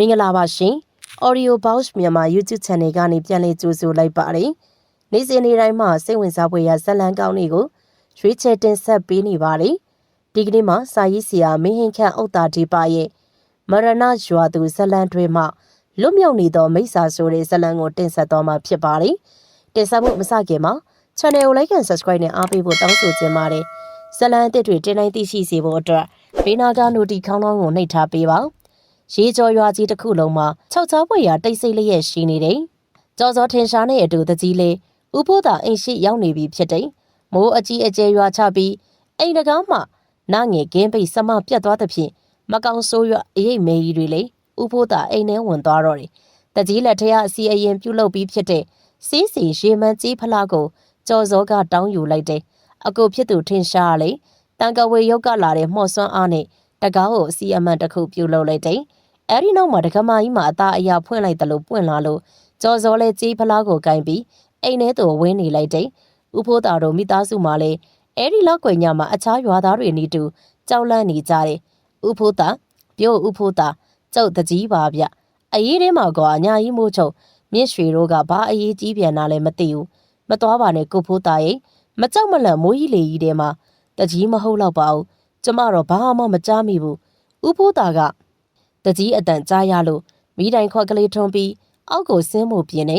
မင်္ဂလာပါရှင် Audio Box မြန်မာ YouTube Channel ကနေပြန်လည်ကြိုဆိုလိုက်ပါတယ်နေ့စဉ်နေ့တိုင်းမှာစိတ်ဝင်စားဖွယ်ရာဇာတ်လမ်းကောင်းတွေကိုရွေးချယ်တင်ဆက်ပေးနေပါတယ်ဒီကနေ့မှာစာရေးဆရာမင်းဟင်ခန့်ဥတာဒီပါရဲ့မရဏရွာသူဇာတ်လမ်းတွေမှာလွတ်မြောက်နေသောမိစ္ဆာဆိုတဲ့ဇာတ်လမ်းကိုတင်ဆက်သွားမှာဖြစ်ပါတယ်တင်ဆက်မှုမစခင်မှာ Channel ကို Like and Subscribe နဲ့အားပေးဖို့တောင်းဆိုချင်ပါတယ်ဇာတ်လမ်းအသစ်တွေတင်တိုင်းသိရှိစေဖို့အတွက်ဘေးနာကနိုတီခေါင်းလောင်းကိုနှိပ်ထားပေးပါ ရေကျော်ရွာကြီးတစ်ခုလုံးမှာ၆ချောပွေရာတိတ်ဆိတ်လျက်ရှိနေတယ်။ကြော်စောထင်ရှားနဲ့အတူတကြီးလေးဥဖို့သာအိမ်ရှိရောက်နေပြီဖြစ်တယ်။မိုးအကြီးအကျယ်ရွာချပြီးအိမ်တကားမှနာငယ်ကင်းပိတ်စမပြတ်သွားသဖြင့်မကောင်ဆိုးရွအရေးမေကြီးတွေလေဥဖို့သာအိမ်ထဲဝင်သွားတော့တယ်။တကြီးလက်ထက်အစီအရင်ပြုတ်လုပြီးဖြစ်တဲ့စီးစီရေမန်းကြီးဖလားကိုကြော်စောကတောင်းယူလိုက်တယ်။အကိုဖြစ်သူထင်ရှားလေတန်ကဝေရုပ်ကလာတဲ့မှော့စွမ်းအားနဲ့တကားကိုအစီအမန်တစ်ခုပြုတ်လုလိုက်တယ်။ အဲ့ဒီနောက်မှာဒကမာကြီးမှာအသားအရာဖွင့်လိုက်တယ်လို့ပွင့်လာလို့ကြော်စောလဲကြေးဖလားကိုကင်ပြီးအိမ်ထဲသို့ဝင်းနေလိုက်တယ်။ဥဖိုးတာတို့မိသားစုမှာလဲအဲ့ဒီလောက်ကွယ်ညမှာအခြားရွာသားတွေနေတူကြောက်လန့်နေကြတယ်။ဥဖိုးတာပြောဥဖိုးတာကျုပ်တကြီးပါဗျ။အရေးထဲမှာကွာညာကြီးမိုးချုပ်မြင့်ရွှေတို့ကဘာအရေးကြီးပြန်တာလဲမသိဘူး။မသွားပါနဲ့ကိုဖိုးတာရဲ့မကြောက်မလန့်မိုးကြီးလေကြီးထဲမှာတကြီးမဟုတ်တော့ပါဘူး။ကျမတော့ဘာမှမကြားမိဘူး။ဥဖိုးတာက တကြီးအတန်ကြားရလို့မိတိုင်ခွက်ကလေးထွန်းပြီးအောက်ကိုဆင်းဖို့ပြင်းနေ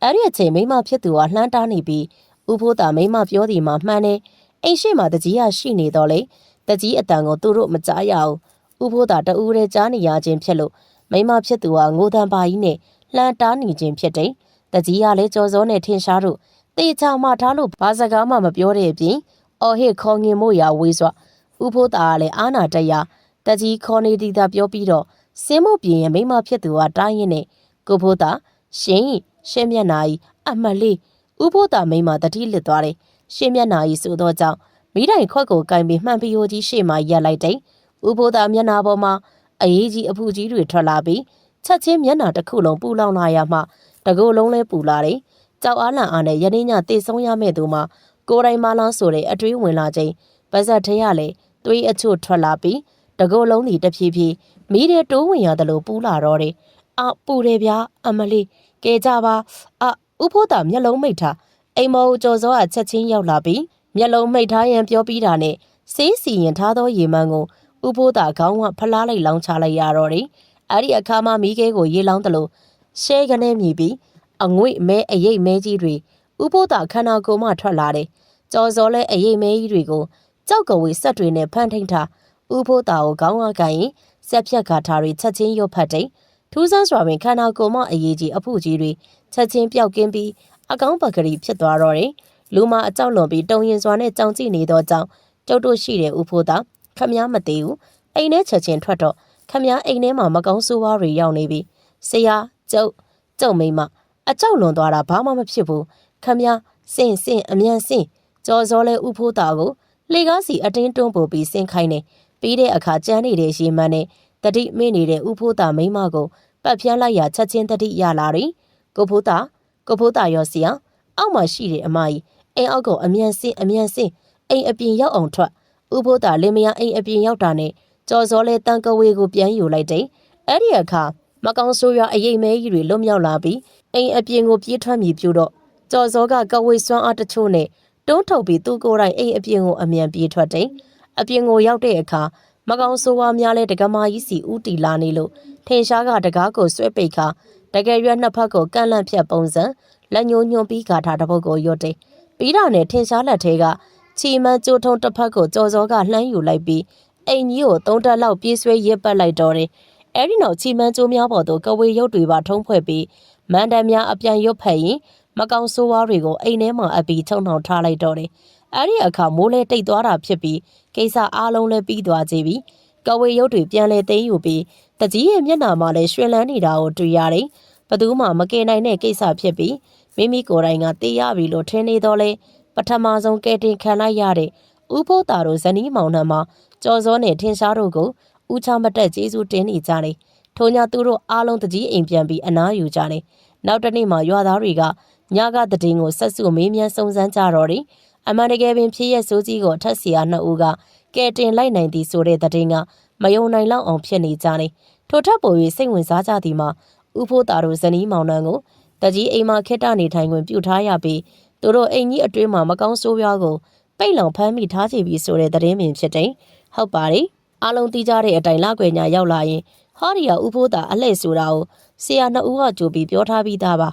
အဲ့ဒီအချိန်မိမဖြစ်သူကလှမ်းတားနေပြီးဥဖိုးတာမိမပြောဒီမှာမှန်းနေအိမ်ရှိမှတကြီးရရှိနေတော့လေတကြီးအတန်ကိုသူတို့မကြားရအောင်ဥဖိုးတာတူးရဲကြားနေရခြင်းဖြစ်လို့မိမဖြစ်သူကငိုတန်ပါကြီးနဲ့လှမ်းတားနေခြင်းဖြစ်တယ်တကြီးရလဲကြော်စောနဲ့ထင်ရှားတို့တေချာမှထားလို့ဘာစကားမှမပြောတဲ့အပြင်အော်ဟစ်ခေါ်ငင်မို့ရဝေးစွာဥဖိုးတာကလည်းအာနာတရတကြီးခေါ်နေတီတာပြောပြီးတော့ စင်းမပြင်းရဲ့မိမဖြစ်သူကတားရင်နဲ့ကိုဖိုးတာရှင်ရှင်းမျက်နာကြီးအမတ်လေးဥဖိုးတာမိမတတိလစ်သွားတယ်ရှင်းမျက်နာကြီးဆိုတော့ကြောင့်မိတိုင်ခွက်ကိုကင်ပြီးမှန်ပြီးဟိုကြီးရှေ့မှာရက်လိုက်တယ်ဥဖိုးတာမျက်နာပေါ်မှာအရေးကြီးအဖူကြီးတွေထွက်လာပြီးချက်ချင်းမျက်နာတစ်ခုလုံးပူလောင်လာရမှတကူလုံးလဲပူလာတယ်ကြောက်အားလန့်အားနဲ့ယနေ့ညတေဆုံးရမဲ့သူမှာကိုယ်တိုင်မလောင်းဆိုတဲ့အတွေးဝင်လာခြင်းပါဇက်ထဲရလေသွေးအချို့ထွက်လာပြီးတကူလုံးဒီတဖြည်းဖြည်း မီးတဲ့တိုးဝင်ရတယ်လို့ပူလာတော့တယ်။အာပူတယ်ဗျာအမလေးကဲကြပါအာဥဖို့တာမျက်လုံးမိတ်ထားအိမ်မော်ကျော်စောကချက်ချင်းရောက်လာပြီးမျက်လုံးမိတ်ထားရန်ပြောပြီးတာနဲ့စေးစီရင်ထားသောရေမန်းကိုဥဖို့တာခေါင်းကဖလားလိုက်လောင်းချလိုက်ရတော့တယ်။အဲ့ဒီအခါမှာမီးခဲကိုရေလောင်းတယ်လို့ရှဲကနေမြည်ပြီးအငွေ့မဲအရိပ်မဲကြီးတွေဥဖို့တာခန္ဓာကိုယ်မှထွက်လာတယ်။ကျော်စောလဲအရိပ်မဲကြီးတွေကိုကြောက်ကဝေဆက်တွေနဲ့ဖန်ထိန်ထားဥဖို့တာကိုခေါင်းကကန်ရင် ဆက်ဖြတ်ကာထာတွေချက်ချင်းရုပ်ဖတ်တဲ့ထူးဆန်းစွာပင်ခန္ဓာကိုယ်မှအရေးကြီးအဖုကြီးတွေချက်ချင်းပျောက်ကင်းပြီးအကောင်းပကတိဖြစ်သွားတော့တယ်။လူမအကြောက်လွန်ပြီးတုံရင်စွာနဲ့ကြောင်ကြည့်နေသောကြောင့်ကျုပ်တို့ရှိတဲ့ဥဖိုးသာခမည်းမသေးဘူး။အိမ်ထဲချက်ချင်းထွက်တော့ခမည်းအိမ်ထဲမှာမကောင်းဆိုးဝါးတွေရောက်နေပြီ။ဆရာကျုပ်ကျုပ်မိမအကြောက်လွန်သွားတာဘာမှမဖြစ်ဘူး။ခမည်းစင်စင်အမြန်စင်ကြော်စောလဲဥဖိုးတာကိုလေကားစီအတင်းတွန်းပို့ပြီးစင်ခိုင်းနေ ပြီးတဲ့အခါကျန်းနေတဲ့ရေမန်းနဲ့တတိမေ့နေတဲ့ဥဖိုးတာမိန်းမကိုပတ်ပြန်းလိုက်ရချက်ချင်းတတိရလာတယ်။ကိုဖိုးတာကိုဖိုးတာရောစီအောင်အောက်မှာရှိတဲ့အမကြီးအိမ်အောက်ကိုအမြန်ဆင်းအမြန်ဆင်းအိမ်အပြင်ရောက်အောင်ထွက်ဥဖိုးတာလင်မယားအိမ်အပြင်ရောက်တာနဲ့ကြော်စောလဲတန်ကဝေကိုပြန်ယူလိုက်တယ်။အဲ့ဒီအခါမကောင်းဆိုးရအရေးမဲကြီးတွေလွတ်မြောက်လာပြီးအိမ်အပြင်ကိုပြေးထွက်မြည်ပြတော့ကြော်စောကကဝေစွမ်းအားတချို့နဲ့တွန်းထုတ်ပြီးသူ့ကိုယ်တိုင်အိမ်အပြင်ကိုအမြန်ပြေးထွက်တယ်။ အပြင်ကိုရောက်တဲ့အခါမကောင်ဆိုးဝါးများလဲတကမာကြီးစီဥတီလာနေလို့ထင်ရှားကတကားကိုဆွဲပိတ်ခါတကယ်ရွက်နှစ်ဖက်ကိုကန့်လန့်ဖြတ်ပုံစံလက်ညှိုးညွှန်ပြီးကာထားတစ်ပုတ်ကိုရွတ်တယ်ပြီးတာနဲ့ထင်ရှားလက်ထဲကချီမန်းကြိုးထုံတစ်ဖက်ကိုကြော်စောကလှမ်းယူလိုက်ပြီးအိမ်ကြီးကိုသုံးတက်လောက်ပြေးဆွဲရစ်ပတ်လိုက်တော့တယ်အဲ့ဒီနောက်ချီမန်းကြိုးများပေါ်သို့ကဝေရုပ်တွေပါထုံးဖွဲ့ပြီးမန်တန်များအပြန်ရွတ်ဖက်ရင်မကောင်ဆိုးဝါးတွေကိုအိမ်ထဲမှာအပီချုံနှောင်ထားလိုက်တော့တယ် အဲ့ဒီအခါမိုးလဲတိတ်သွားတာဖြစ်ပြီးကိစ္စအားလုံးလဲပြီးသွားကြပြီကဝေရုပ်တွေပြန်လဲသိမ်းယူပြီးတကြီးရဲ့မျက်နှာမှာလဲရွှင်လန်းနေတာကိုတွေ့ရတယ်ဘသူမှမကယ်နိုင်တဲ့ကိစ္စဖြစ်ပြီးမိမိကိုယ်တိုင်ကတေးရပြီလို့ထင်နေတော့လဲပထမဆုံးကဲတင်ခံလိုက်ရတဲ့ဥဖို့တာတို့ဇနီးမောင်နှံမှာကြော်စောနဲ့ထင်ရှားတို့ကိုဥချမတက်ကျေးဇူးတင်နေကြတယ်ထို့ညသူတို့အားလုံးတကြီးအိမ်ပြန်ပြီးအနားယူကြတယ်နောက်တစ်နေ့မှာရွာသားတွေကညကတည်င်းကိုဆက်စုမေးမြန်းစုံစမ်းကြတော့တယ် အမှန်တကယ်ပင်ဖြစ်ရဲ့စိုးကြီးကိုထက်စီယာနှစ်ဦးကကဲတင်လိုက်နိုင်သည်ဆိုတဲ့တဲ့င်းကမယုံနိုင်လောက်အောင်ဖြစ်နေကြတယ်ထိုထပ်ပေါ်၍စိတ်ဝင်စားကြသည်မှာဥဖိုးသားတို့ဇနီးမောင်နှံကိုတကြီးအိမ်မှာခိတ္တနေထိုင်ခွင့်ပြုထားရပြီးသူတို့အိမ်ကြီးအတွင်းမှာမကောင်းဆိုးရွားကိုပိတ်လောင်ဖမ်းမိထားကြပြီဆိုတဲ့သတင်းပင်ဖြစ်တယ်ဟုတ်ပါတယ်အားလုံးသိကြတဲ့အတိုင်းလကွယ်ညာရောက်လာရင်ဟောဒီယာဥဖိုးသားအလှည့်ဆိုတာကိုဆရာနှစ်ဦးကကြိုပြီးပြောထားပြီးသားပါ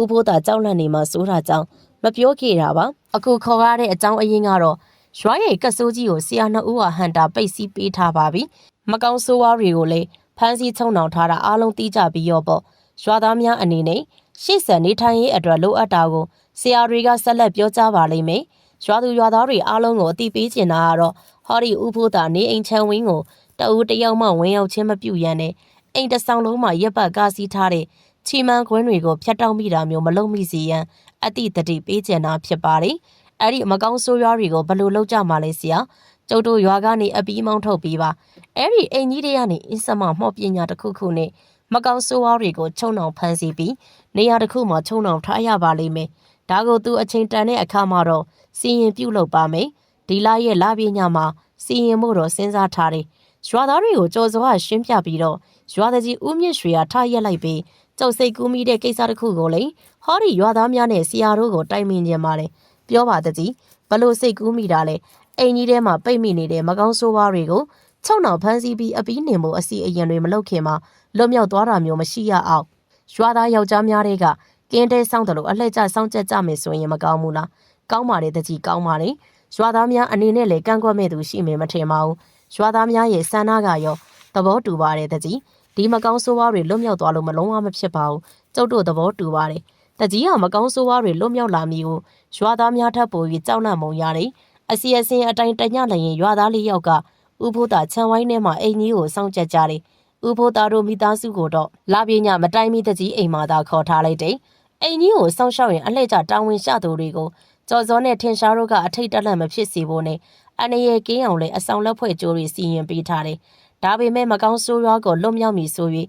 ဥဖိုးသားကြောက်လန့်နေမှစိုးတာကြောင့် မပြောခဲ့တာပါအခုခေါ်ရတဲ့အကြောင်းအရင်းကတော့ရွာရဲ့ကတ်ဆိုးကြီးကိုဆရာနှစ်ဦးကဟန်တာပိတ်စီးပေးထားပါပြီမကောင်းဆိုးဝါးတွေကိုလည်းဖမ်းဆီးချုံနှောင်ထားတာအားလုံးသိကြပြီးရောပေါ့ရွာသားများအနေနဲ့ရှေ့ဆက်နေထိုင်ရေးအတွက်လိုအပ်တာကိုဆရာတွေကဆက်လက်ပြောကြားပါလိမ့်မယ်ရွာသူရွာသားတွေအားလုံးကိုအတိပေးချင်တာကတော့ဟောဒီဥဖိုးသားနေအိမ်ချမ်းဝင်းကိုတအူးတယောက်မှဝင်ရောက်ခြင်းမပြုရန်နဲ့အိမ်တစ်ဆောင်လုံးမှာရက်ပတ်ကားစီးထားတဲ့ ချီမန်ခွင်းတွေကိုဖျက်တောက်မိတာမျိုးမလုပ်မိစေရန်အတိတတိပေးချင်တာဖြစ်ပါတယ်။အဲ့ဒီမကောင်းဆိုးရွားတွေကိုဘယ်လိုလုပ်ကြမှာလဲဆရာ။ကျုပ်တို့ရွာကနေအပီးမောင်းထုတ်ပြီးပါ။အဲ့ဒီအိမ်ကြီးတွေကနေအင်းစမမှော့ပညာတစ်ခုခုနဲ့မကောင်းဆိုးရွားတွေကိုခြုံနှောင်ဖမ်းဆီးပြီးနေရာတစ်ခုမှာခြုံနှောင်ထားရပါလိမ့်မယ်။ဒါကိုသူအချိန်တန်တဲ့အခါမှာတော့စီရင်ပြုတ်လုပ်ပါမယ်။ဒီလရဲ့လပြည့်ညမှာစီရင်မှုတော့စဉ်းစားထားတယ်။ရွာသားတွေကိုကြော်စောကရှင်းပြပြီးတော့ရွာသားကြီးဦးမြင့်ရွှေကထားရက်လိုက်ပြီး ကျုပ်စိတ်ကူးမိတဲ့ကိစ္စတစ်ခုကိုလေဟောဒီရွာသားများနဲ့ဆရာတို့ကိုတိုင်ပင်ကြပါလေပြောပါတကြီးဘလို့စိတ်ကူးမိတာလဲအိမ်ကြီးထဲမှာပိတ်မိနေတဲ့မကောင်းဆိုးဝါးတွေကိုချုံနှောင်ဖမ်းဆီးပြီးအပီးနှင်ဖို့အစီအရင်တွေမလုပ်ခင်မှာလွတ်မြောက်သွားတာမျိုးမရှိရအောင်ရွာသားယောက်ျားများတွေကကင်းတဲဆောင်တယ်လို့အလှည့်ကျစောင့်ကြက်ကြမယ်ဆိုရင်မကောင်းဘူးလားကောင်းပါလေတကြီးကောင်းပါလေရွာသားများအနေနဲ့လေကန့်ကွက်မဲ့သူရှိမယ်မထင်ပါဘူးရွာသားများရဲ့ဆန္ဒကရောသဘောတူပါတယ်တကြီး ဒီမကောင်းဆိုးဝါးတွေလွတ်မြောက်သွားလို့မလုံးဝမဖြစ်ပါဘူးကျုပ်တို့သဘောတူပါတယ်တကြီးဟာမကောင်းဆိုးဝါးတွေလွတ်မြောက်လာမည်ကိုရွာသားများထပ်ပေါ်ပြီးကြောက်လန့်မုံရတယ်အစီအစဉ်အတိုင်းတညလည်းရင်ရွာသားလေးယောက်ကဥဖိုးတာခြံဝိုင်းထဲမှာအိမ်ကြီးကိုစောင့်ကြက်ကြတယ်ဥဖိုးသားတို့မိသားစုကိုတော့လာပြညမတိုင်မီတကြီးအိမ်မှာသာခေါ်ထားလိုက်တယ်အိမ်ကြီးကိုစောင့်ရှောက်ရင်အလှည့်ကျတာဝန်ရှသူတွေကိုကြော်စောနဲ့ထင်ရှားတို့ကအထိတ်တက်လက်မဖြစ်စေဖို့နဲ့အနေရကင်းအောင်လည်းအဆောင်လက်ဖွဲ့ကြိုးတွေစီရင်ပေးထားတယ် ဒါပေမဲ့မကောင်းဆိုးရွားကိုလွတ်မြောက်မည်ဆို၍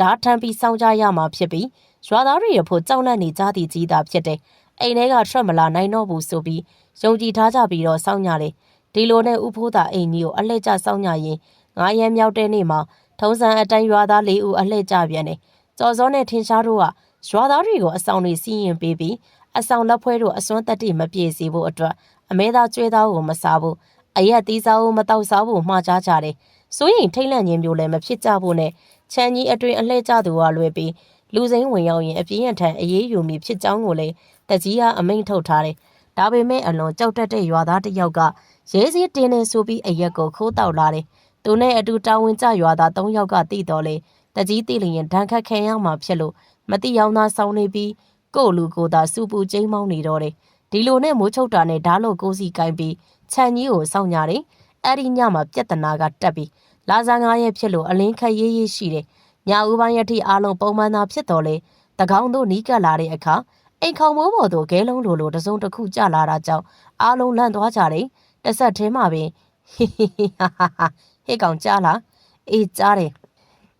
ဓာထမ်းပြီးစောင့်ကြရမှာဖြစ်ပြီးရွာသားတွေရဖို့ကြောက်လန့်နေကြသည့်ကြီးတာဖြစ်တယ်။အိမ်ထဲကထွက်မလာနိုင်တော့ဘူးဆိုပြီးယုံကြည်ထားကြပြီးတော့စောင့်ကြတယ်။ဒီလိုနဲ့ဥဖိုးသာအိမ်ကြီးကိုအလှည့်ကျစောင့်ကြရင်ငါးရက်မြောက်တဲ့နေ့မှာထုံးစံအတိုင်းရွာသားလေးဦးအလှည့်ကျပြန်တယ်။ကြော်စောနဲ့ထင်ရှားတို့ကရွာသားတွေကိုအဆောင်တွေစီးရင်ပေးပြီးအဆောင်လက်ဖွဲတို့အစွမ်းတက်တိမပြေစေဖို့အတွက်အမဲသားကျွဲသားကိုမစားဘူးအရက်သီးစားကိုမတောက်စားဖို့မှားကြကြတယ်။ စိုးရင်ထိတ်လန့်ခြင်းမျိုးလည်းမဖြစ်ကြဖို့နဲ့ချမ်းကြီးအတွင်အလှည့်ကျသူကလွယ်ပြီးလူစိမ်းဝင်ရောက်ရင်အပြင်းရထန်အေးအေးယူမီဖြစ်ကြောင်းကိုလည်းတကြီးကအမိန့်ထုတ်ထားတယ်။ဒါပေမဲ့အလွန်ကြောက်တတ်တဲ့ရွာသားတစ်ယောက်ကရဲစည်းတင်းနေဆိုပြီးအရက်ကိုခိုးတောက်လာတယ်။သူနဲ့အတူတာဝန်ကျရွာသား၃ယောက်ကတိတော်လေတကြီးတိလျင်ဒဏ်ခတ်ခံရမှာဖြစ်လို့မတိယောင်သားဆောင်းနေပြီးကို့လူကိုသာစူပူကျိမ်းမောင်းနေတော့တယ်။ဒီလိုနဲ့မိုးချုပ်တာနဲ့ဓာတ်လို့ကိုစီကိုင်းပြီးခြံကြီးကိုစောင့်ကြတယ်။ အဲ့ဒီညမှာပြက်တနာကတက်ပြီးလာဇာငါးရဲ့ဖြစ်လို့အလင်းခက်ရေးရေးရှိတယ်။ညဦးပိုင်းရထိအားလုံးပုံမှန်သာဖြစ်တော်လေတကောင်းတို့နီးကပ်လာတဲ့အခါအိမ်ခေါင်မိုးပေါ်သို့ဂဲလုံးလိုလိုတစုံတစ်ခုကျလာတာကြောင့်အားလုံးလန့်သွားကြတယ်။တစ်ဆက်ထဲမှာပင်ဟိဟိဟိဟာဟာဟာဟေ့ကောင်ကြားလားအေးကြားတယ်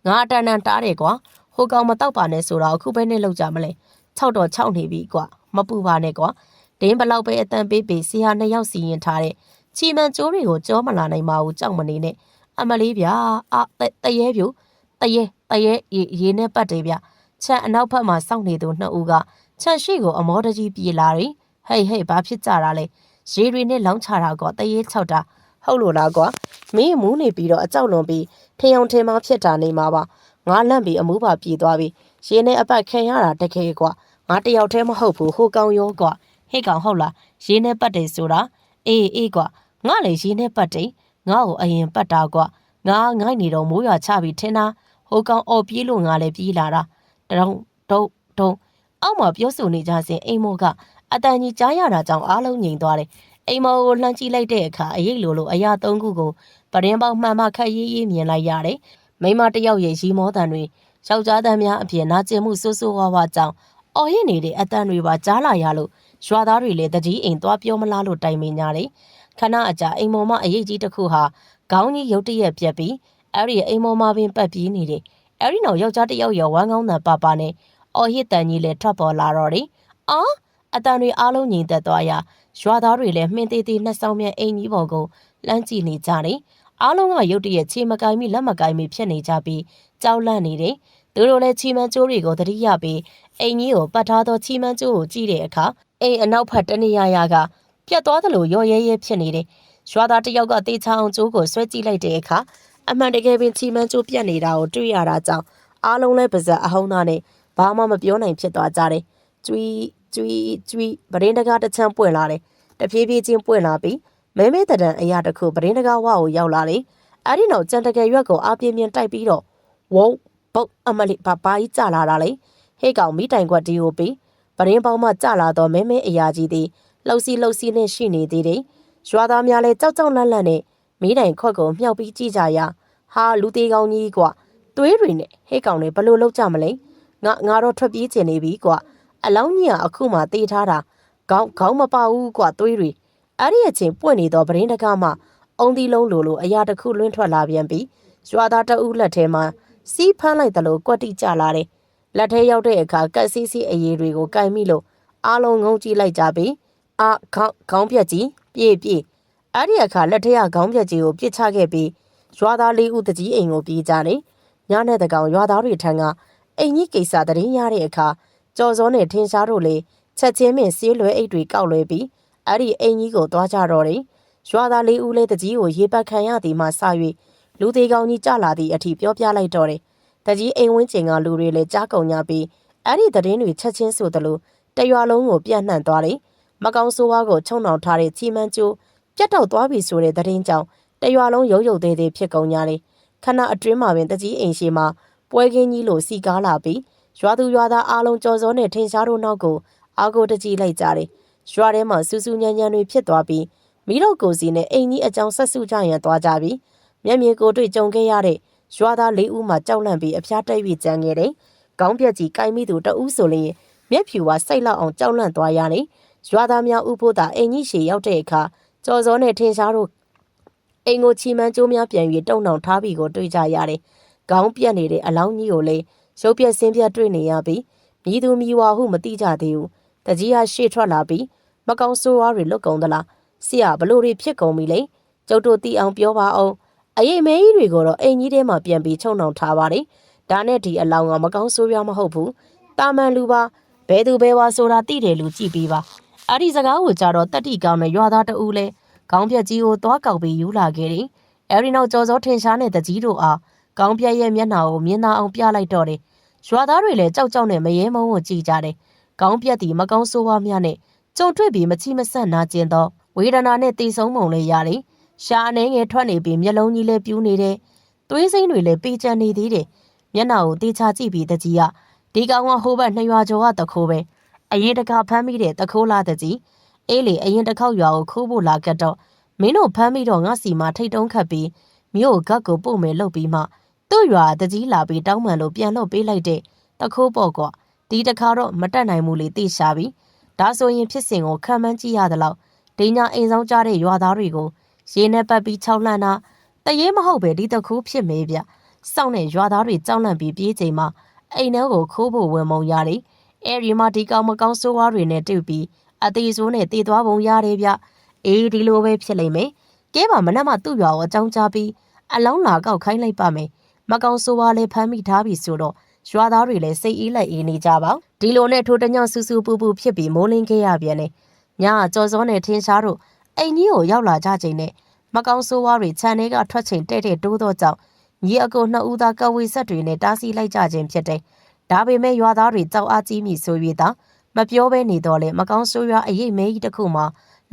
ငါအတန်တန်တားတယ်ကွာဟိုကောင်မတော့ပါနဲ့ဆိုတော့အခုပဲနဲ့လောက်ကြမလဲ၆တော့၆နေပြီကွာမပူပါနဲ့ကွာဒင်းဘလောက်ပဲအတန်ပေးပေးစီဟာနှစ်ယောက်စီရင်ထားတဲ့ ချီမန်ကျိုးတွေကိုကြောမလာနိုင်ပါဘူးကြောက်မနေနဲ့အမလေးဗျာအာတရဲပြူတရဲတရဲရေနဲ့ပတ်တယ်ဗျချက်အနောက်ဘက်မှာစောင့်နေသူနှစ်ဦးကချက်ရှိကိုအမောတကြီးပြေလာတယ်ဟေးဟေးဘာဖြစ်ကြတာလဲရေတွေနဲ့လောင်းချတာကောတရဲ၆တာဟုတ်လို့လားကွာမင်းမူးနေပြီးတော့အကြောက်လွန်ပြီးထင်အောင်ထင်မှဖြစ်တာနေမှာပါငါလန့်ပြီးအမှုပါပြေးသွားပြီရေနဲ့အပတ်ခံရတာတကယ်ကွာငါတယောက်တည်းမဟုတ်ဘူးဟိုကောင်ရောကွာဟေ့ကောင်ဟုတ်လားရေနဲ့ပတ်တယ်ဆိုတာအေးအေးကွာ ငါလည်းရေနဲ့ပတ်တယ်ငါ့ကိုအရင်ပတ်တာကွာငါငိုက်နေတော့မိုးရွာချပြီးထင်တာဟိုကောင်အော်ပြေးလို့ငါလည်းပြေးလာတာတုံတုံတုံအောက်မှာပြောဆိုနေကြစဉ်အိမ်မောကအတန်ကြီးကြားရတာကြောင့်အားလုံးငြိမ်သွားတယ်အိမ်မောကိုလှမ်းကြည့်လိုက်တဲ့အခါအရေးလိုလိုအရာသုံးခုကိုပရင်ပေါက်မှန်မှခက်ရေးရေးမြင်လိုက်ရတယ်မိမတယောက်ရဲ့ရီမောတန်တွေယောက်ျားတန်းများအပြင်နာကျင်မှုဆိုးဆိုးဝါးဝါကြောင့်အော်ရင်နေတဲ့အတန်တွေပါကြားလာရလို့ရွာသားတွေလည်းတကြီးအိမ်သွားပြောမလားလို့တိုင်ပင်ကြတယ် ခဏအကြာအိမ်မော်မအရေးကြီးတစ်ခုဟာခေါင်းကြီးရုတ်တရက်ပြက်ပြီးအဲ့ဒီအိမ်မော်မပင်ပတ်ပြေးနေတယ်အဲ့ဒီနောက်ယောက်ျားတစ်ယောက်ရောဝမ်းကောင်းတန်ပါပါနဲ့အော်ဟစ်တန်ကြီးလည်းထွက်ပေါ်လာတော့တယ်အာအတန်တွေအားလုံးငြိမ်သက်သွားရာရွာသားတွေလည်းမှင်းသေးသေးနှစ်ဆောင်မြတ်အိမ်ကြီးပေါ်ကိုလှမ်းကြည့်နေကြတယ်အားလုံးကရုတ်တရက်ခြေမကိုင်းမိလက်မကိုင်းမိဖြစ်နေကြပြီးကြောက်လန့်နေတယ်သူတို့လည်းချီမန်းကျိုးတွေကိုသတိရပြီးအိမ်ကြီးကိုပတ်ထားသောချီမန်းကျိုးကိုကြည့်တဲ့အခါအိမ်အနောက်ဘက်တနေရာရာက ပြတ်သွားသလိုရော်ရဲရဲဖြစ်နေတယ်ရွာသားတစ်ယောက်ကတေချာအောင်ကျိုးကိုဆွဲကြည့်လိုက်တဲ့အခါအမှန်တကယ်ပင်ချီမန်းကျိုးပြတ်နေတာကိုတွေ့ရတာကြောင့်အားလုံးလည်းပါဇက်အဟုံးသားနဲ့ဘာမှမပြောနိုင်ဖြစ်သွားကြတယ်ကျွီးကျွီးကျွီးဗရင်တကားတစ်ချမ်းပွင့်လာတယ်တဖြည်းဖြည်းချင်းပွင့်လာပြီးမဲမဲတံအရာတစ်ခုဗရင်တကားဝါကိုရောက်လာတယ်အဲ့ဒီနောက်ကြံတကယ်ရွက်ကိုအားပြင်းပြင်းတိုက်ပြီးတော့ဝုံပုတ်အမလေးဘာဘာကြီးကြလာတာလေဟေ့ကောင်မိတိုင်ခွက်ဒီကိုပြီးဗရင်ပေါင်းမှကြလာတော့မဲမဲအရာကြီးသည် လှုပ်စီးလှုပ်စီးနဲ့ရှိနေသေးတယ်ရွာသားများလည်းကြောက်ကြောက်လန့်လန့်နဲ့မိတိုင်ခွက်ကိုမြှောက်ပြီးကြည့်ကြရာဟာလူသေးကောင်းကြီးကွာသွေးတွေနဲ့ဟေ့ကောင်တွေဘလို့လောက်ကြမလဲငါငါတော့ထွက်ပြေးချင်နေပြီကွာအလောင်းကြီးကအခုမှတေးထားတာခေါင်းခေါင်းမပါဘူးကွာသွေးတွေအဲ့ဒီအချိန်ပွင့်နေတော့ဗရင်တကားမှအုံသီးလုံးလိုလိုအရာတစ်ခုလွင့်ထွက်လာပြန်ပြီးရွာသားတအုပ်လက်ထဲမှာစီးဖမ်းလိုက်တယ်လို့ကွက်တိကြလာတယ်လက်ထဲရောက်တဲ့အခါကက်စီးစီးအရေးတွေကိုကင်မိလို့အားလုံးငုံကြည့်လိုက်ကြပြီး အာခေါင်းခေါင်းပြက်ကြီးပြေးပြေးအဲ့ဒီအခါလက်ထက်ကခေါင်းပြက်ကြီးကိုပြစ်ချခဲ့ပြီးရွာသားလေးဦးတကြီးအိမ်ကိုပြေးကြတယ်ညနေတကောင်ရွာသားတွေထံကအိမ်ကြီးကိစ္စတရင်ရတဲ့အခါကြော်စောနဲ့ထင်းရှားတို့လေချက်ချင်းပင်ဆေးလွဲအိတ်တွေကောက်လွဲပြီးအဲ့ဒီအိမ်ကြီးကိုသွားကြတော့တယ်ရွာသားလေးဦးလေးတကြီးကိုရေပတ်ခံရသည်မှစ၍လူသေးကောင်းကြီးကြလာသည့်အထိပြောပြလိုက်တော့တယ်တကြီးအိမ်ဝင်းကျင်ကလူတွေလည်းကြားကုန်ကြပြီးအဲ့ဒီသတင်းတွေချက်ချင်းဆိုသလိုတရွာလုံးကိုပြန့်နှံ့သွားတယ် မကောင်းဆိုးဝါးကိုချုံနှောင်ထားတဲ့ချီမန်းကျိုးပြတ်တော့သွားပြီဆိုတဲ့သတင်းကြောင့်တရွာလုံးရုပ်ရုပ်သေးသေးဖြစ်ကုန်ကြတယ်ခဏအတွင်းမှာပင်တကြီးအိမ်ရှိမှာပွဲကင်းကြီးလိုစီကားလာပြီးရွာသူရွာသားအားလုံးကြော်စောနဲ့ထင်ရှားတို့နောက်ကိုအာကိုတကြီးလိုက်ကြတယ်ရွာထဲမှာစူးစူးညံ့ညံ့တွေဖြစ်သွားပြီးမိတော့ကိုစီနဲ့အိမ်ကြီးအကြောင်းဆက်စုကြရန်သွားကြပြီးမျက်မြင်ကိုတွေ့ကြုံခဲ့ရတဲ့ရွာသားလေးဦးမှကြောက်လန့်ပြီးအဖျားတိုက်ပြီးကြံခဲ့တယ်။ခေါင်းပြက်ကြီးကိုင်းမိသူတဦးဆိုလျင်မျက်ဖြူဝါစိတ်လောက်အောင်ကြောက်လန့်သွားရတယ်။ ရွာသားများဥဖို့သာအိမ်ကြီးရှည်ရောက်တဲ့အခါကြော်စောနဲ့ထင်ရှားတို့အိမ်ကိုချီမန်းကျိုးများပြန်၍တုံနှောင်ထားပြီးကိုတွေ့ကြရတယ်။ခေါင်းပြက်နေတဲ့အလောင်းကြီးကိုလည်းရုပ်ပြက်ဆင်းပြက်တွေ့နေရပြီးမြည်သူမြည်ဝါဟုမသိကြသေးဘူး။တကြီးဟာရှေ့ထွက်လာပြီးမကောင်းဆိုးဝါးတွေလွတ်ကုန်သလား။ဆရာဘလို့တွေဖြစ်ကုန်ပြီလေ။ကျုပ်တို့တီအောင်ပြောပါအောင်။အရေးမဲကြီးတွေကိုတော့အိမ်ကြီးထဲမှာပြန်ပြီးချုံနှောင်ထားပါတယ်။ဒါနဲ့ဒီအလောင်းကမကောင်းဆိုးရွားမဟုတ်ဘူး။တာမန်လူပါဘဲသူဘဲဝါဆိုတာသိတယ်လူကြည့်ပြီးပါ။ အဲ့ဒီစကားကိုကြတော့တက်တိကောင်းတဲ့ရွာသားတဦးလဲခေါင်းပြက်ကြီးကိုသွားကောက်ပြီးယူလာခဲ့တယ်။အဲဒီနောက်ကြော်စောထင်ရှားတဲ့တကြီးတို့အားခေါင်းပြက်ရဲ့မျက်နှာကိုမြင်သာအောင်ပြလိုက်တော့တယ်။ရွာသားတွေလည်းကြောက်ကြောက်နဲ့မရေမုံကိုကြည့်ကြတယ်။ခေါင်းပြက်တီမကောင်းဆိုးဝါးများနဲ့ကြုံတွေ့ပြီးမချီမဆန့်နာကျင်တော့ဝေဒနာနဲ့တီဆုံးမုံလေးရတယ်။ရှာအနေငယ်ထွက်နေပြီးမျက်လုံးကြီးလည်းပြူးနေတယ်။သွေးစိမ့်တွေလည်းပေးချန်နေသေးတယ်။မျက်နှာကိုတေချာကြည့်ပြီးတကြီးကဒီကောင်ကဟိုဘက်နှစ်ရွာကျော်ကတခိုးပဲ။ အရင်တခါဖမ်းမိတဲ့တခိုးလာတကြီးအေးလေအရင်တစ်ခေါက်ရွာကိုခိုးဖို့လာခဲ့တော့မင်းတို့ဖမ်းပြီးတော့ငါစီမှာထိတ်တုံးခတ်ပြီးမြို့ဂတ်ကိုပို့မယ်လုပ်ပြီးမှသူ့ရွာတကြီးလာပြီးတောင်းပန်လို့ပြန်လို့ပေးလိုက်တဲ့တခိုးပေါ့ကွာဒီတခါတော့မတက်နိုင်ဘူးလေသိရှာပြီဒါဆိုရင်ဖြစ်စဉ်ကိုခံမှန်းကြည့်ရသလောက်ဒိညာအိမ်ဆောင်ကြတဲ့ရွာသားတွေကိုရေနဲ့ပတ်ပြီးခြောက်လှမ်းတာတရေမဟုတ်ပဲဒီတခိုးဖြစ်မေးဗျစောင့်တဲ့ရွာသားတွေကြောက်လန့်ပြီးပြေးချိန်မှာအိမ်ထဲကိုခိုးဖို့ဝင်မုံရတယ် အဲဒီမှာဒီကောင်မကောင်းဆိုးဝါးတွေနဲ့တွေ့ပြီးအသေးဆိုးနဲ့တည်သွားပုံရတယ်ဗျအေးဒီလိုပဲဖြစ်လိမ့်မယ်ကဲပါမနက်မှသူ့ရွာကိုအကြောင်းကြားပြီးအလောင်းလာကောက်ခိုင်းလိုက်ပါမယ်မကောင်ဆိုးဝါးလေးဖမ်းမိထားပြီဆိုတော့ရွာသားတွေလည်းစိတ်အေးလိုက်အေးနေကြပါဒီလိုနဲ့ထိုးတညောင်ဆူဆူပူပူဖြစ်ပြီးမိုးလင်းခဲ့ရပြန်တယ်ညကကြော်စောနဲ့ထင်းရှားတို့အိမ်ကြီးကိုရောက်လာကြချိန်နဲ့မကောင်ဆိုးဝါးတွေခြံထဲကထွက်ချိန်တဲ့တဲ့တိုးတော့ကြောင့်ညီအကိုနှစ်ဦးသားကဝေဆက်တွေနဲ့တားဆီးလိုက်ကြခြင်းဖြစ်တယ် ဒါပေမဲ့ရွာသားတွေကြောက်အားကြီးမိဆို၍သာမပြောဘဲနေတော့လေမကောင်းဆိုးရွားအရေးမဲကြီးတစ်ခုမှ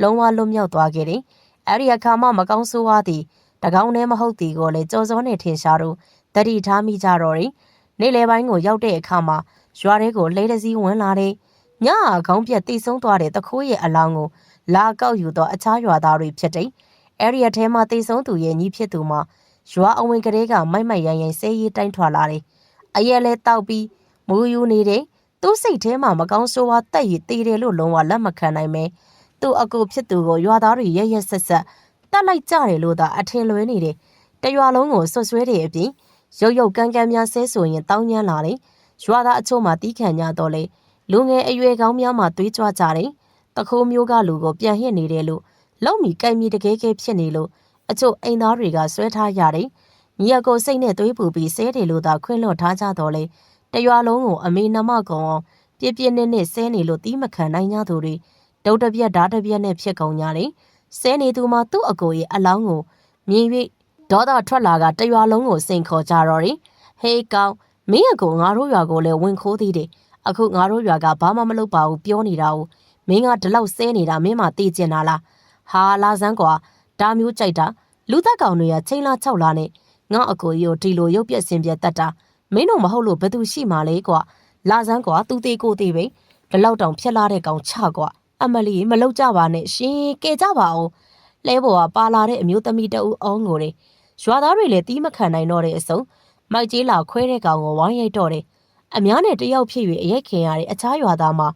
လုံးဝလွတ်မြောက်သွားခဲ့တယ်။အဲ့ဒီအခါမှမကောင်းဆိုးရွားသည်တကောင်းနဲ့မဟုတ်သည်ကိုလည်းကြော်စောနဲ့ထင်ရှားတို့တတိထားမိကြတော့တယ်။နေ့လယ်ပိုင်းကိုရောက်တဲ့အခါမှာရွာထဲကိုလဲတစည်းဝင်လာတဲ့ညအခေါင်းပြက်တိဆုံးသွားတဲ့တခိုးရဲ့အလောင်းကိုလာကောက်ယူတော့အခြားရွာသားတွေဖြစ်တယ်။အဲ့ဒီအထဲမှာတိဆုံးသူရဲ့ညီဖြစ်သူမှာရွာအဝင်ကလေးကမိုက်မိုက်ရိုင်းရိုင်းစေးရီးတိုင်းထွာလာတယ်။အရက်လဲတောက်ပြီး မူယူနေတဲ့သူ့စိတ်ထဲမှာမကောင်းဆိုးဝါးတက်ရည်တေးတယ်လို့လုံးဝလက်မခံနိုင်ပဲသူ့အကူဖြစ်သူကိုရွာသားတွေရရဆက်ဆက်တတ်လိုက်ကြတယ်လို့သာအထင်လွဲနေတယ်တရွာလုံးကိုဆွဆွဲတယ်အပြင်ရုပ်ရုပ်ကန်းကန်းများဆဲဆိုရင်တောင်းညမ်းလာတယ်ရွာသားအချို့မှတီးခံကြတော့လေလူငယ်အရွယ်ကောင်းများမှသွေးကြွကြတယ်တခိုးမျိုးကလူကိုပြန်ဟစ်နေတယ်လို့လုံမီကြိုက်မီတကယ်ကဲဖြစ်နေလို့အချို့အိမ်သားတွေကဆွဲထားရတယ်ညီအကိုစိတ်နဲ့သွေးပူပြီးဆဲတယ်လို့သာခွင့်လွှတ်ထားကြတော့လေ တရွာလုံးကိုအမေနမကုံအောင်ပြပြနစ်နစ်ဆဲနေလို့တီးမခံနိုင်ကြသူတွေဒုတ်တပြက်ဓာတ်တပြက်နဲ့ဖြစ်ကုန်ကြတယ်ဆဲနေသူမှသူ့အကိုရဲ့အလောင်းကိုမြင်၍ဒေါသထွက်လာကတရွာလုံးကိုစိန်ခေါ်ကြတော့တယ်ဟေးကောင်မင်းအကိုငါတို့ရွာကိုလည်းဝင်ခိုးသေးတယ်အခုငါတို့ရွာကဘာမှမလုပ်ပါဘူးပြောနေတာကိုမင်းကဒီလောက်ဆဲနေတာမင်းမှသိကျင်တာလားဟာလာစမ်းကွာဒါမျိုးကြိုက်တာလူသက်ကောင်တွေကချိန်လာ၆လာနဲ့ငါအကိုကြီးကိုဒီလိုရုပ်ပြက်စင်ပြက်တတ်တာ မင်းတို့မဟုတ်လို့ဘယ်သူရှိမှလဲကွာလာစမ်းကွာသူသေးကိုသေးပဲဒီလောက်တောင်ဖြက်လာတဲ့ကောင်ချကွာအမလီမလောက်ကြပါနဲ့ရှင်ကဲကြပါအောင်လဲပေါ်ကပါလာတဲ့အမျိုးသမီးတအူအောင်းငိုတယ်ရွာသားတွေလည်းတီးမခံနိုင်တော့တဲ့အစုံမိုက်ကြီးလာခွဲတဲ့ကောင်ကိုဝိုင်းရိုက်တော့တယ်အများနဲ့တယောက်ဖြစ်၍အရက်ခင်ရတဲ့အခြားရွာသားမှာ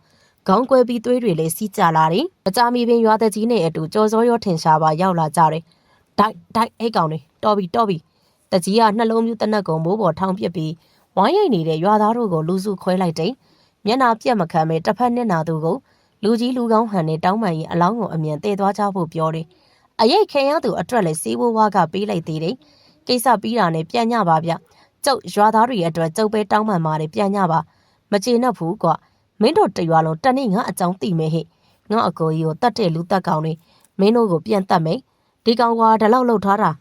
ခေါင်းကွဲပြီးသွေးတွေလည်းစီးကြလာတယ်အကြမီပင်ရွာသက်ကြီးနဲ့အတူကြော်စောရောထင်ရှားပါရောက်လာကြတယ်ဒိုက်ဒိုက်ဟဲ့ကောင်တွေတော်ပြီတော်ပြီတကြီးကနှလုံးမျိုးတနက်ကုံမိုးပေါ်ထောင်ပစ်ပြီး ဝိုင်းရိုက်နေတဲ့ရွာသားတို့ကိုလူစုခွဲလိုက်တယ်မျက်နာပြက်မခံပဲတစ်ဖက်နဲ့နာသူကိုလူကြီးလူကောင်းဟန်နဲ့တောင်းပန်ရင်အလောင်းကိုအမြန်တည်သွားကြဖို့ပြောတယ်အရိတ်ခင်ရသူအတွက်လည်းစီးဘိုးဝါကပေးလိုက်သေးတယ်ကိစ္စပြီးတာနဲ့ပြန်ညပါဗျကျုပ်ရွာသားတွေအတွက်ကျုပ်ပဲတောင်းပန်ပါတယ်ပြန်ညပါမကျေနပ်ဘူးကွမင်းတို့တရွာလုံးတနေ့ငါအကြောင်းသိမယ်ဟဲ့ငါအကိုကြီးကိုတတ်တဲ့လူတက်ကောင်တွေမင်းတို့ကိုပြန်တတ်မယ်ဒီကောင်ကွာဒီလောက်လှုပ်ထားတာ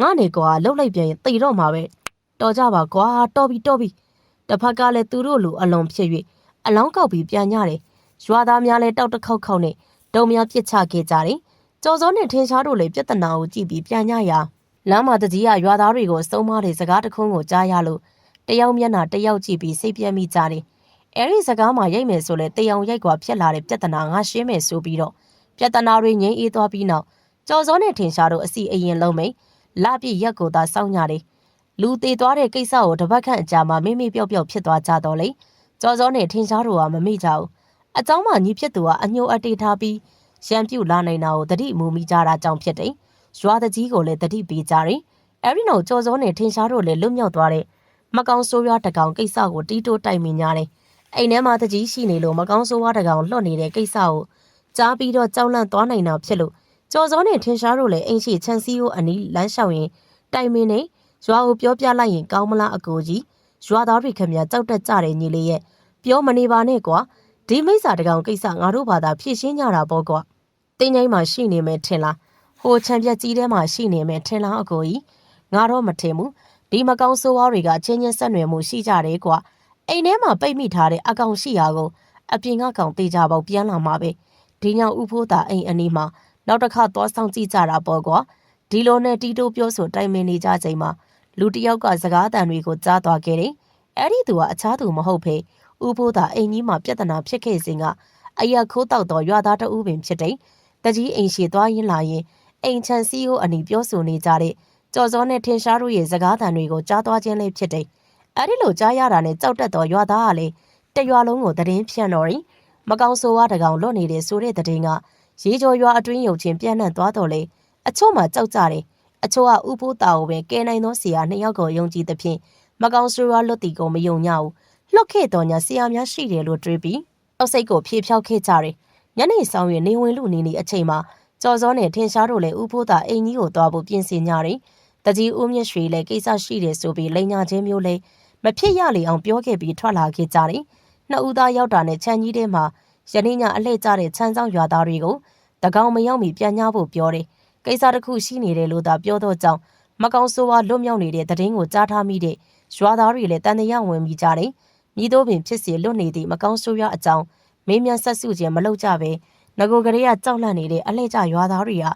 ငါနေကွာလှုပ်လိုက်ပြန်ရင်တိတော့မှာပဲ တော်ကြပါကွာတော်ပြီတော်ပြီတစ်ဖက်ကလည်းသူတို့လူအလွန်ဖြစ်၍အလောင်းကောက်ပြီးပြန်ညတယ်ရွာသားများလည်းတောက်တစ်ခေါက်ခေါက်နဲ့ဒုံများပြစ်ချခဲ့ကြတယ်ကြော်စောနဲ့ထင်းရှားတို့လည်းပြဿနာကိုကြည့်ပြီးပြန်ညရာလမ်းမှာတကြီးကရွာသားတွေကိုစုံမတဲ့စကားတစ်ခုကိုကြားရလို့တယောက်မျက်နှာတယောက်ကြည့်ပြီးစိတ်ပြက်မိကြတယ်အဲ့ဒီစကားမှာရိုက်မယ်ဆိုလဲတေအောင်ရိုက်ကွာဖြစ်လာတဲ့ပြဿနာငါရှင်းမယ်ဆိုပြီးတော့ပြဿနာတွေငြိမ်းအေးသွားပြီးနောက်ကြော်စောနဲ့ထင်ရှားတို့အစီအရင်လုံးမိန်လပြည့်ရက်ကိုသာစောင့်ကြတယ် လူသေးသွားတဲ့ကိစ္စကိုတစ်ပတ်ခန့်အကြာမှာမိမိပျောက်ပျောက်ဖြစ်သွားကြတော့လေကြော်စောနဲ့ထင်ရှားတို့ကမမိကြဘူးအเจ้าမညီဖြစ်သူကအညှို့အတေးထားပြီးရံပြူလာနိုင်တာကိုတတိမူမိကြတာကြောင့်ဖြစ်တယ်ရွာတကြီးကိုလည်းတတိပေးကြတယ်အဲ့ဒီနောက်ကြော်စောနဲ့ထင်ရှားတို့လည်းလွတ်မြောက်သွားတဲ့မကောင်ဆိုးရွားတကောင်ကိစ္စကိုတီးတိုးတိုက်မိညာတယ်အိမ်ထဲမှာတကြီးရှိနေလို့မကောင်းဆိုးဝါးတကောင်လွတ်နေတဲ့ကိစ္စကိုကြားပြီးတော့ကြောက်လန့်သွားနိုင်တာဖြစ်လို့ကြော်စောနဲ့ထင်ရှားတို့လည်းအိမ်ရှိချန်စီကိုအနီးလမ်းလျှောက်ရင်တိုင်မင်းနဲ့ ရွာကိုပြောပြလိုက်ရင်ကောင်းမလားအကိုကြီးရွာသားတွေခင်ဗျာကြောက်တက်ကြတယ်ညီလေးရဲ့ပြောမနေပါနဲ့ကွာဒီမိစ္ဆာတကောင်ကိစ္စငါတို့ဘာသာဖြည့်ရှင်းကြတာပေါ့ကွာတင်းငိမ့်မှာရှိနေမယ်ထင်လားဟိုချန်ပြက်ကြီးထဲမှာရှိနေမယ်ထင်လားအကိုကြီးငါတော့မထင်ဘူးဒီမကောင်းဆိုးဝါးတွေကချင်းချင်းဆက်နွယ်မှုရှိကြတယ်ကွာအိမ်ထဲမှာပိတ်မိထားတဲ့အကောင်ရှိရာကိုအပြင်ကကောင်တေးကြပေါက်ပြန်လာမှာပဲဒီညောင်ဥဖိုးတာအိမ်အနီးမှာနောက်တစ်ခါသွားဆောင်ကြည့်ကြတာပေါ့ကွာဒီလိုနဲ့တီတိုပြောဆိုတိုင်ပင်နေကြချိန်မှာ လူတစ်ယောက်ကစကားတန်တွေကိုကြားသွားခဲ့တယ်အဲ့ဒီသူကအခြားသူမဟုတ်ဖေဥဖိုးတာအိမ်ကြီးမှာပြဿနာဖြစ်ခဲ့စဉ်ကအရက်ခိုးတောက်တော့ရွာသားတဦးပင်ဖြစ်တယ်တကြီးအိမ်ရှိသွားရင်းလာရင်အိမ်ချန်စီကိုအနီပြောဆိုနေကြတဲ့ကြော်စောနဲ့ထင်ရှားတို့ရဲ့စကားတန်တွေကိုကြားသွားခြင်းလည်းဖြစ်တယ်အဲ့ဒီလိုကြားရတာနဲ့ကြောက်တက်တော့ရွာသားကလည်းတရွာလုံးကိုသတင်းဖြန့်တော်ရင်မကောင်းဆိုးဝါးတကောင်လွတ်နေတဲ့ဆိုတဲ့သတင်းကရေကျော်ရွာအတွင်းရုပ်ချင်းပြန့်နှံ့သွားတော့လေအချို့မှကြောက်ကြတယ် အချို့ကဥပိုးတာကိုပဲကဲနိုင်သောဆရာနှစ်ယောက်ကိုယုံကြည်သဖြင့်မကောင်းဆိုးဝါးလွတ်တီကိုမယုံညဘူးလှုပ်ခဲ့တော်ညာဆရာများရှိတယ်လို့တွေးပြီးအောက်စိတ်ကိုဖြေဖြောက်ခဲ့ကြတယ်ညနေဆောင်ရင်နေဝင်လူနေနေအချိန်မှာကြော်စောနဲ့ထင်ရှားတို့လည်းဥပိုးတာအိမ်ကြီးကိုသွားဖို့ပြင်ဆင်ကြတယ်တကြီးဦးမြင့်ရွှေလည်းကိစ္စရှိတယ်ဆိုပြီးလိန်ညာချင်းမျိုးလေးမဖြစ်ရလေအောင်ပြောခဲ့ပြီးထွက်လာခဲ့ကြတယ်။နှစ်ဦးသားရောက်တာနဲ့ခြံကြီးထဲမှာယနေ့ညအလှည့်ကျတဲ့ခြံဆောင်ရွာသားတွေကိုတကောင်မရောက်မီပြန်ညဖို့ပြောတယ်။ ကိစ္စတစ်ခုရှိနေတယ်လို့သာပြောတော့ကြောင်းမကောင်ဆိုးဝါလွတ်မြောက်နေတဲ့သတင်းကိုကြားထားမိတဲ့ရွာသားတွေလည်းတန်တရားဝင်ပြီးကြတယ်။မြည်တို့ပင်ဖြစ်စီလွတ်နေသည့်မကောင်ဆိုးရွာအကြောင်းမင်းမြန်ဆက်စုခြင်းမလုပ်ကြပဲငကိုကလေးကကြောက်လန့်နေတဲ့အလှည့်ကျရွာသားတွေက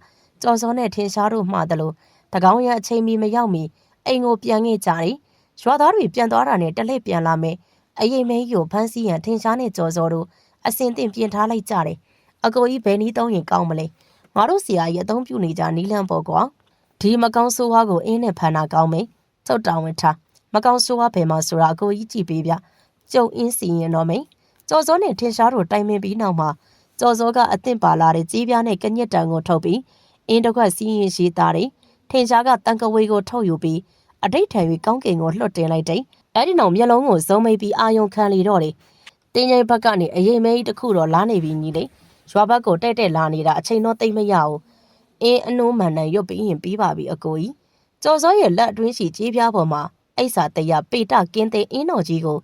ကြော်စောနဲ့ထင်ရှားတို့မှတယ်လို့တကောင်ရအချိန်မီမရောက်မီအိမ်ကိုပြန်ခဲ့ကြတယ်။ရွာသားတွေပြန်သွားတာနဲ့တလှည့်ပြန်လာမယ်။အရင်မဲကြီးကိုဖမ်းဆီးရန်ထင်ရှားနဲ့ကြော်စောတို့အစင်တင်ပြင်ထားလိုက်ကြတယ်။အကိုကြီးဘယ်နည်းသုံးရင်ကောင်းမလဲ။ ငါတို့ဆရာကြီးအသုံးပြုနေကြနီးလန့်ပေါ်ကွာ။ဒီမကောင်းဆိုးဝါးကိုအင်းနဲ့ဖမ်းတာကောင်းမယ်။ချုပ်တောင်းဝင်ထား။မကောင်းဆိုးဝါးဘယ်မှာဆိုတာအကိုကြီးကြည့်ပေးဗျ။ကျုံအင်းစီရင်တော့မယ်။ကြော်စောနဲ့ထင်ရှားတို့တိုင်ပင်ပြီးနောက်မှာကြော်စောကအသင့်ပါလာတဲ့ကြီးပြားနဲ့ကညစ်တံကိုထုတ်ပြီးအင်းတစ်ခွက်စီးရင်ရှိသားတယ်။ထင်ရှားကတန်ကဝေးကိုထုတ်ယူပြီးအတိတ်ထံ၍ကောင်းကင်ကိုလွှတ်တင်လိုက်တယ်။အဲ့ဒီနောက်မျက်လုံးကိုဇုံမိတ်ပြီးအာယုံခံလေတော့တယ်။တင်းငယ်ဘက်ကနေအရေးမဲကြီးတစ်ခုတော့လာနေပြီညီလေး။ ရွာဘက်ကိုတက်တက်လာနေတာအချိန်တော့တိတ်မရဘူး။အင်းအနှိုးမှန်တန်ရွတ်ပြီးရင်ပြီးပါပြီအကိုကြီး။ကျော်စောရဲ့လက်အတွင်းရှိကြီးပြားပေါ်မှာအိဆာတရပေတကင်းသိန်းအင်းတော်ကြီးကို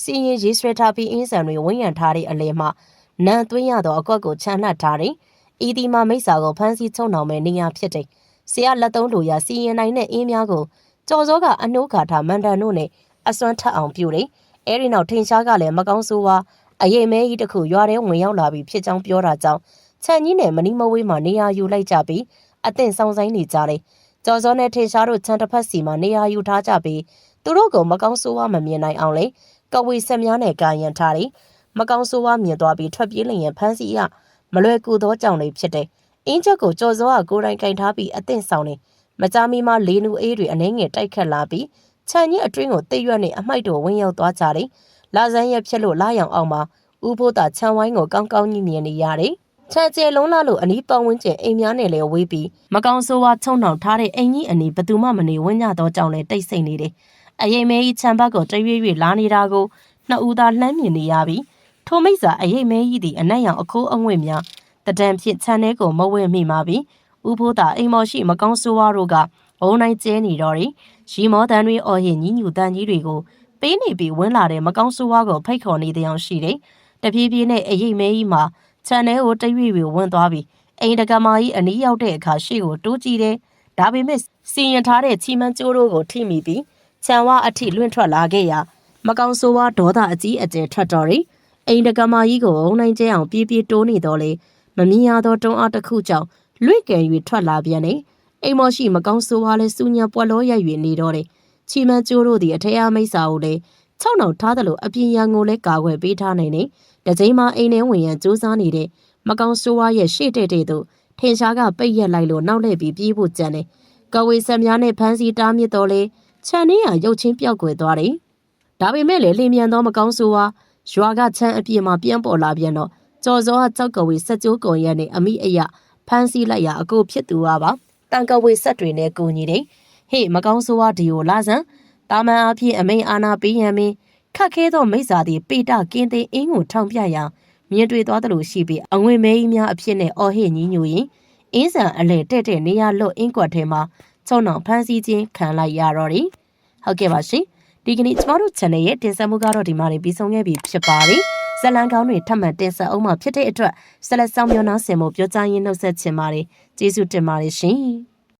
စီရင်ရေးဆွဲထားပြီးအင်းဆန်တွေဝန်းရံထားတဲ့အလဲမှာနန်သွင်းရသောအကွက်ကိုချမ်းနှပ်ထားတယ်။ဤဒီမှာမိစ္ဆာကိုဖမ်းဆီးချုံနှောင်မဲ့နေရာဖြစ်တယ်။ဆရာလက်သုံးလိုရာစီရင်နိုင်တဲ့အင်းများကိုကျော်စောကအနှိုးခါထားမန်တန်တို့နဲ့အစွမ်းထက်အောင်ပြုတယ်။အဲဒီနောက်ထင်ရှားကလည်းမကောင်းဆိုးဝါ အရေးမဲကြီးတစ်ခုရွာထဲဝင်ရောက်လာပြီးဖြစ်ကြောင်းပြောတာကြောင့်ခြံကြီးနဲ့မနီမဝေးမှာနေရာယူလိုက်ကြပြီးအသင့်ဆောင်ဆိုင်နေကြတယ်။ကျော်စောနဲ့ထင်ရှားတို့ခြံတစ်ဖက်စီမှာနေရာယူထားကြပြီးသူတို့ကမကောင်းဆိုးဝါမမြင်နိုင်အောင်လေကဝေဆက်များနဲ့ကာယံထားတယ်။မကောင်းဆိုးဝါမြင်သွားပြီးထွက်ပြေးလျင်ဖမ်းဆီးရမလွယ်ကူသောကြောင့်လေးဖြစ်တယ်။အင်းချက်ကိုကျော်စောကကိုယ်တိုင်ကင်ထားပြီးအသင့်ဆောင်နေမကြမီမှာလေးနူအေးတွေအနှဲငယ်တိုက်ခတ်လာပြီးခြံကြီးအတွင်းကိုတိတ်ရွက်နဲ့အမိုက်တို့ဝင်ရောက်သွားကြတယ်။ လာဇန်ရက်ဖြစ်လို့လာရောင်အောင်မှာဥဖို့တာခြံဝိုင်းကိုကောင်းကောင်းကြီးမြင်နေရတယ်။ခြံကျဲလုံးလာလို့အနီးပတ်ဝန်းကျင်အိမ်များနဲ့လည်းဝေးပြီးမကောင်းဆိုးဝါချုံနှောင်ထားတဲ့အိမ်ကြီးအနီးဘသူမှမနေဝန်းကြတော့ကြောင့်လည်းတိတ်ဆိတ်နေတယ်။အရင်မဲကြီးခြံဘက်ကိုတရွေ့ရွေ့လာနေတာကိုနှစ်ဦးသားလှမ်းမြင်နေရပြီးထိုမိစ္ဆာအရင်မဲကြီးသည်အနက်ရောင်အခိုးအငွေ့များတဒံဖြစ်ခြံထဲကိုမဝင်မိမှာပြီးဥဖို့တာအိမ်မော်ရှိမကောင်းဆိုးဝါတို့ကဘုံနိုင်ကျဲနေတော့တယ်။ရီမောတန်တွေအော်ရင်ညီညူတန်ကြီးတွေကို ပေးနေပြီးဝင်းလာတဲ့မကောင်းဆိုးဝါကိုဖိတ်ခေါ်နေတဲ့အောင်ရှိတယ်။တပြေးပြေးနဲ့အရင်မဲကြီးမှာခြံထဲကိုတရွေ့ရွေ့ဝင်သွားပြီးအိမ်တကမာကြီးအနီးရောက်တဲ့အခါရှေ့ကိုတိုးကြည့်တယ်။ဒါပေမဲ့စီရင်ထားတဲ့ချီမန်းကျိုးတို့ကိုထိမိပြီးခြံဝအထိလွင့်ထွက်လာခဲ့ရာမကောင်းဆိုးဝါဒေါသအကြီးအကျယ်ထွက်တော်တယ်။အိမ်တကမာကြီးကိုအုံနိုင်ကျဲအောင်ပြေးပြေးတိုးနေတော့လေမမြင်ရသောတုံးအားတစ်ခုကြောင့်လွင့်ကယ်၍ထွက်လာပြန်တယ်။အိမ်မော်ရှိမကောင်းဆိုးဝါလဲစူညံပွက်လောရိုက်၍နေတော့တယ်။ ချီမန်းကျိုးတို့သည်အထက်အမိတ်စာကိုလည်း၆နှောင်ထားသလိုအပြင်ရန်ကိုလည်းကာကွယ်ပေးထားနိုင်တယ်။တကြိမ်မှအိမ်ထဲဝင်ရန်စူးစမ်းနေတဲ့မကောင်းဆိုးဝါရဲ့ရှေ့တဲ့တဲ့သို့ထင်ရှားကပိတ်ရက်လိုက်လို့နောက်လှည့်ပြီးပြေးဖို့ကြံတယ်။ကဝေဆက်များနဲ့ဖမ်းဆီးတားမြစ်တော့လေခြံထဲကရုတ်ချင်းပြောက်ကွယ်သွားတယ်။ဒါပေမဲ့လည်းလင်းမြန်သောမကောင်းဆိုးဝါရွာကချမ်းအပြည့်မှာပြန်ပေါ်လာပြန်တော့ကြော်စောကကြောက်ကဝေဆက်ကျိုးကုံရက်နဲ့အမိအယဖမ်းဆီးလိုက်ရအကိုဖြစ်သူပါပါ။တန်ကဝေဆက်တွေနဲ့ကူညီတယ်။ ဟေ့မကောင်းဆိုးဝါဒီကိုလာစမ်းတာမန်အဖြစ်အမိန်အာနာပေးရန်မင်းခတ်ခဲသောမိစ္ဆာသည်ပေတကင်းသိန်းအင်းကိုထောင်ပြရာမြင်တွေ့သွားသလိုရှိပြီးအငွေမဲကြီးများအဖြစ်နဲ့အော်ဟစ်ညီးညူရင်အင်းဆန်အလဲတဲ့တဲ့နေရလွတ်အင်းကွက်ထဲမှာချုံနှောင်ဖမ်းဆီးခြင်းခံလိုက်ရတော့တယ်။ဟုတ်ကဲ့ပါရှင်။ဒီကနေ့ကျမတို့ channel ရဲ့တင်ဆက်မှုကတော့ဒီမှာနေပြီးဆုံးခဲ့ပြီဖြစ်ပါတယ်။ဇလံကောင်းတွေထပ်မံတင်ဆက်အောင်မှာဖြစ်တဲ့အတွက်ဆက်လက်ဆောင်မျှော်နှောင်းဆင်ဖို့ပြောကြားရင်းနှုတ်ဆက်ချင်ပါတယ်။ကျေးဇူးတင်ပါတယ်ရှင်။